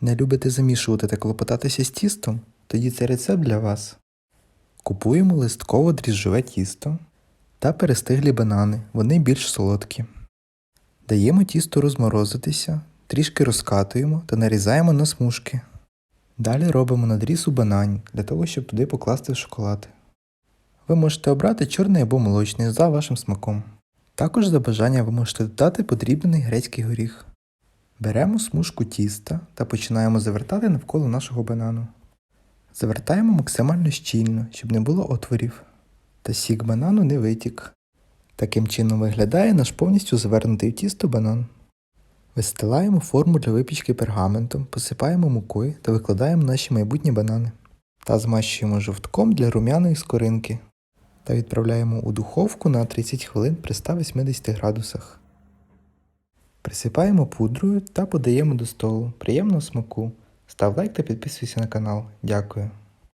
Не любите замішувати та клопотатися з тістом? Тоді це рецепт для вас. Купуємо листково дріжджове тісто та перестиглі банани, вони більш солодкі. Даємо тісто розморозитися, трішки розкатуємо та нарізаємо на смужки. Далі робимо надріз у банані для того, щоб туди покласти шоколад. Ви можете обрати чорний або молочний за вашим смаком. Також за бажання ви можете додати подрібнений грецький горіх. Беремо смужку тіста та починаємо завертати навколо нашого банану. Завертаємо максимально щільно, щоб не було отворів, та сік банану не витік. Таким чином виглядає наш повністю завернутий в тісто банан. Вистилаємо форму для випічки пергаментом, посипаємо мукою та викладаємо наші майбутні банани. Та змащуємо жовтком для рум'яної скоринки та відправляємо у духовку на 30 хвилин при 180 градусах. Присипаємо пудрою та подаємо до столу. Приємного смаку. Став лайк та підписуйся на канал. Дякую.